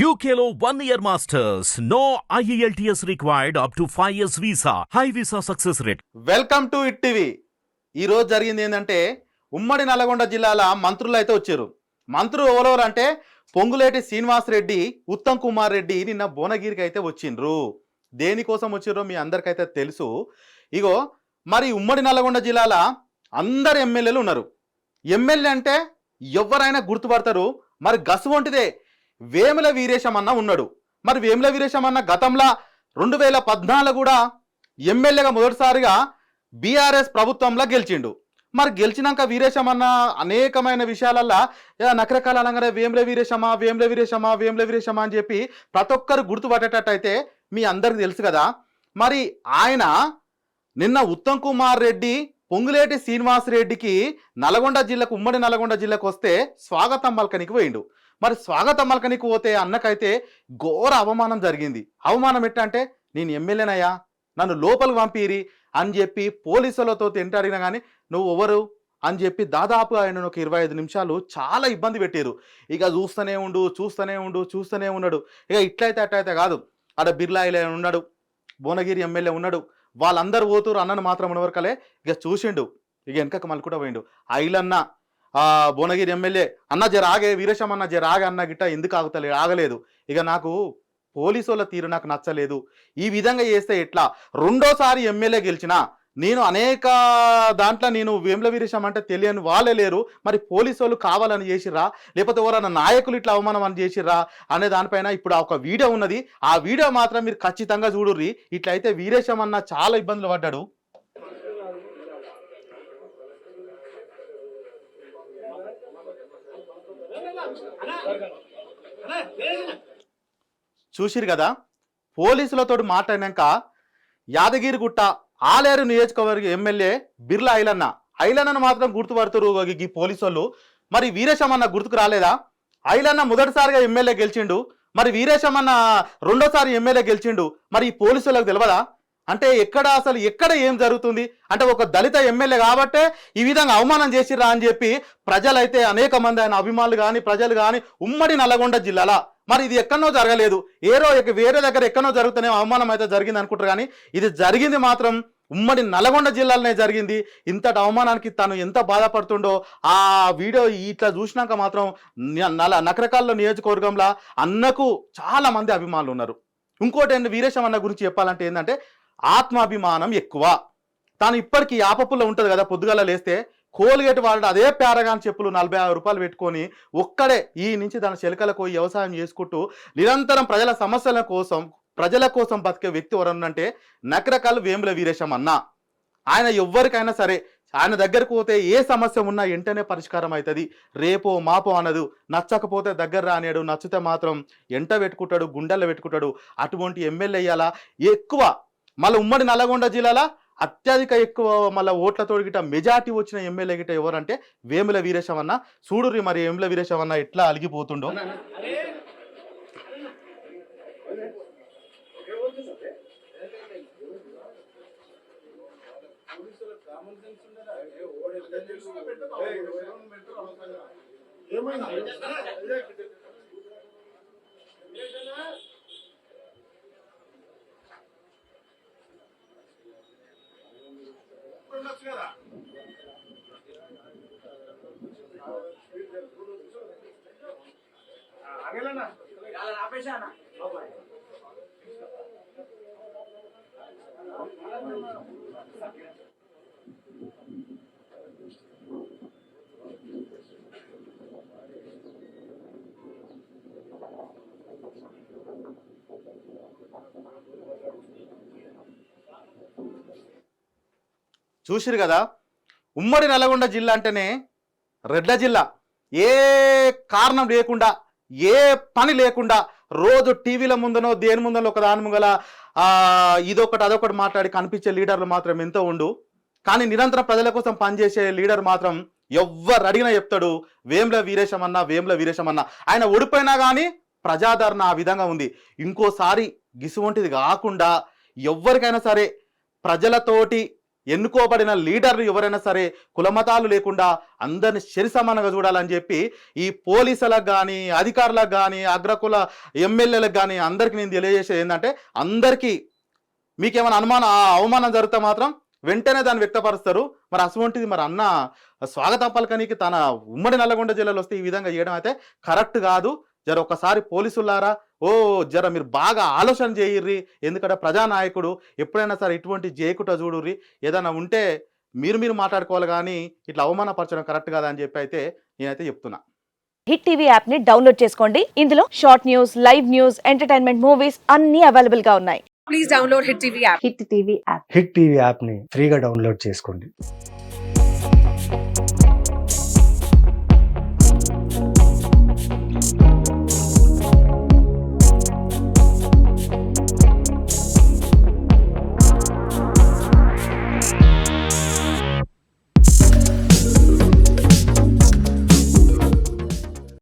యూకేలో one year masters no IELTS required up to five years visa high visa success rate welcome to it TV ఈ రోజు జరిగింది ఏంటంటే ఉమ్మడి నల్గొండ జిల్లాల మంత్రులు అయితే వచ్చారు. మంత్రులు ఎవరెవరు అంటే పొంగులేటి శ్రీనివాస్ రెడ్డి ఉత్తమ్ కుమార్ రెడ్డి నిన్న భువనగిరికి అయితే వచ్చిండ్రు. దేనికోసం వచ్చిర్రో మీ అందరికైతే తెలుసు. ఇగో మరి ఉమ్మడి నల్గొండ జిల్లాల అందరు ఎమ్మెల్యేలు ఉన్నారు. ఎమ్మెల్యే అంటే ఎవరైనా గుర్తుపడతారు. మరి గసు వంటిదే. వేముల వీరేశం అన్న ఉన్నాడు. మరి వేముల వీరేశం అన్న గతంలో రెండు వేల పద్నాలుగు కూడా ఎమ్మెల్యేగా మొదటిసారిగా బీఆర్ఎస్ ప్రభుత్వంలో గెలిచిండు. మరి గెలిచినాక వీరేశమన్న అనేకమైన విషయాలల్లో "ఏ, నకరకాల అనగానే వేముల వీరేశమ వేముల వీరేశమ వేముల వీరేశమ అని చెప్పి ప్రతి ఒక్కరు గుర్తుపట్టేటట్టయితే మీ అందరికి తెలుసు కదా. మరి ఆయన నిన్న ఉత్తమ్ కుమార్ రెడ్డి పొంగులేటి శ్రీనివాస్ రెడ్డికి నల్గొండ జిల్లాకు ఉమ్మడి నల్గొండ జిల్లాకు వస్తే స్వాగతం మల్కనికి పోయిండు. మరి స్వాగతం మల్కనికి పోతే అన్నకైతే ఘోర అవమానం జరిగింది. అవమానం ఎట్టంటే నేను ఎమ్మెల్యేనయ్యా నన్ను లోపలికి పంపిరి అని చెప్పి పోలీసులతో ఎంత కానీ నువ్వు ఎవరు? అని చెప్పి దాదాపు ఆయన ఒక ఇరవై ఐదు నిమిషాలు చాలా ఇబ్బంది పెట్టారు ఇక చూస్తూనే ఉండు చూస్తూనే ఉండు చూస్తూనే ఉన్నాడు. ఇక ఇట్లయితే అట్లయితే కాదు. ఆడ బిర్లా ఇలా ఉన్నాడు భువనగిరి ఎమ్మెల్యే ఉన్నాడు వాళ్ళందరూ పోతురు అన్నను మాత్రం ఉన్నవరకలే ఇక చూసిండు ఇక వెనకకు మళ్ళీ కూడా పోయిండు. ఐలన్న భువనగిరి ఎమ్మెల్యే అన్న జర ఆగే వీరేశం అన్న జర ఆగే అన్న గిట్ట ఎందుకు ఆగుతలే ఆగలేదు. ఇక నాకు పోలీసుల తీరు నాకు నచ్చలేదు. ఈ విధంగా చేస్తే ఎట్లా? రెండోసారి ఎమ్మెల్యే గెలిచినా నేను అనేక దాంట్లో నేను వేముల వీరేశం అంటే తెలియని వాళ్ళే లేరు. మరి పోలీసు వాళ్ళు కావాలని చేసిర్రా? లేకపోతే ఎవరైనా నాయకులు ఇట్లా అవమానం అని చేసిర్రా? అనే దానిపైన ఇప్పుడు ఒక వీడియో ఉన్నది. ఆ వీడియో మాత్రం మీరు ఖచ్చితంగా చూడుర్రి. ఇట్లయితే వీరేశం అన్న చాలా ఇబ్బందులు పడ్డాడు. చూసిరు కదా? పోలీసులతో మాట్లాడినాక యాదగిరిగుట్ట ఆలేరు నియోజకవర్గ ఎమ్మెల్యే బిర్లా ఐలన్న. ఐలన్నను మాత్రం గుర్తుపడుతురు ఈ పోలీసు వాళ్ళు మరి వీరేశమన్న గుర్తుకు రాలేదా? ఐలన్న మొదటిసారిగా ఎమ్మెల్యే గెలిచిండు. మరి వీరేశమన్న రెండోసారి ఎమ్మెల్యే గెలిచిండు. మరి ఈ పోలీసులకు తెలియదా అంటే ఎక్కడ అసలు ఎక్కడ ఏం జరుగుతుంది? అంటే ఒక దళిత ఎమ్మెల్యే కాబట్టే ఈ విధంగా అవమానం చేసిరా అని చెప్పి ప్రజలైతే అనేక మంది ఆయన అభిమానులు కానీ ప్రజలు కానీ ఉమ్మడి నల్లగొండ జిల్లాలో? మరి ఇది ఎక్కడనో జరగలేదు. ఏరో వేరే దగ్గర ఎక్కడనో జరుగుతున్న అవమానం అయితే జరిగింది అనుకుంటారు కానీ ఇది జరిగింది మాత్రం ఉమ్మడి నల్గొండ జిల్లాలోనే జరిగింది. ఇంతటి అవమానానికి తను ఎంత బాధపడుతుండో ఆ వీడియో ఇట్లా చూసినాక మాత్రం నల నకరకాల్లో నియోజకవర్గంలో అన్నకు చాలా మంది అభిమానులు ఉన్నారు. ఇంకోటి ఏంటి వీరేశం అన్న గురించి చెప్పాలంటే ఏంటంటే ఆత్మాభిమానం ఎక్కువ. తాను ఇప్పటికీ యాపపుల్లో ఉంటుంది కదా పొద్దుగాల లేస్తే కోల్గేట్ వాడు అదే పేరగాన్ చెప్పులు నలభై ఆరు రూపాయలు పెట్టుకొని ఒక్కడే ఈ నుంచి తన చెలకలకు పోయి వ్యవసాయం చేసుకుంటూ నిరంతరం ప్రజల సమస్యల కోసం ప్రజల కోసం బతికే వ్యక్తి ఎవరన్నంటే నకరకాలు వేముల వీరేశం అన్న. ఆయన ఎవ్వరికైనా సరే ఆయన దగ్గరకు పోతే ఏ సమస్య ఉన్నా వెంటనే పరిష్కారం అవుతుంది రేపో మాపో అనదు నచ్చకపోతే దగ్గర రానేడు నచ్చితే మాత్రం ఎంట పెట్టుకుంటాడు గుండెల్లో పెట్టుకుంటాడు. అటువంటి ఎమ్మెల్యే అయ్యాలా ఎక్కువ మళ్ళీ ఉమ్మడి నల్గొండ జిల్లాలో అత్యధిక ఎక్కువ మళ్ళీ ఓట్లతో గిట మెజార్టీ వచ్చిన ఎమ్మెల్యే గిట ఎవరంటే వేముల వీరేశం అన్న. చూడుర్రి మరి వేముల వీరేశం అన్న ఎట్లా అలిగిపోతుండో. ఏమైనా? అగలనా ఆపేసా అన్నా. చూసిరు కదా? ఉమ్మడి నల్గొండ జిల్లా అంటేనే రెడ్ల జిల్లా. ఏ కారణం లేకుండా ఏ పని లేకుండా రోజు టీవీల ముందనో దేని ముందనో ఒక దాని ముంగల ఇదొకటి అదొకటి మాట్లాడి కనిపించే లీడర్లు మాత్రం ఎంతో ఉండు. కానీ నిరంతరం ప్రజల కోసం పనిచేసే లీడర్ మాత్రం ఎవ్వరు అడిగినా చెప్తాడు వేముల వీరేశం అన్న వేముల వీరేశం అన్న ఆయన ఓడిపోయినా కానీ ప్రజాదరణ ఆ విధంగా ఉంది. ఇంకోసారి గిసువంటిది కాకుండా ఎవ్వరికైనా సరే ప్రజలతోటి ఎన్నుకోబడిన లీడర్లు ఎవరైనా సరే కులమతాలు లేకుండా అందరిని సరి సమానంగా చూడాలని చెప్పి ఈ పోలీసులకు కానీ అధికారులకు కానీ అగ్రకుల ఎమ్మెల్యేలకు కానీ అందరికీ నేను తెలియజేసేది ఏంటంటే అందరికీ మీకేమైనా అనుమానం ఆ అవమానం జరిగితే మాత్రం వెంటనే దాన్ని వ్యక్తపరుస్తారు. మరి అటువంటిది మరి అన్న స్వాగతం పలకనికి తన ఉమ్మడి నల్లగొండ జిల్లాలో వస్తే ఈ విధంగా చేయడం అయితే కరెక్ట్ కాదు. జర ఒక్కసారి పోలీసులారా ఓ జర మీరు బాగా ఆలోచన చేయర్రి. ఎందుకంటే ప్రజానాయకుడు ఎప్పుడైనా సరే ఇటువంటి చేయకుండా చూడుర్రి. ఏదైనా ఉంటే మీరు మీరు మాట్లాడుకోవాలి కానీ ఇట్లా అవమానపరచడం కరెక్ట్ కాదా అని చెప్పి అయితే నేనైతే చెప్తున్నా. హిట్ టీవీ యాప్ని డౌన్లోడ్ చేసుకోండి. ఇందులో short news live news entertainment movies అన్ని అవైలబుల్గా ఉన్నాయి. please download Hit TV app. Hit TV app. Hit TV యాప్ని ఫ్రీగా డౌన్లోడ్ చేసుకోండి.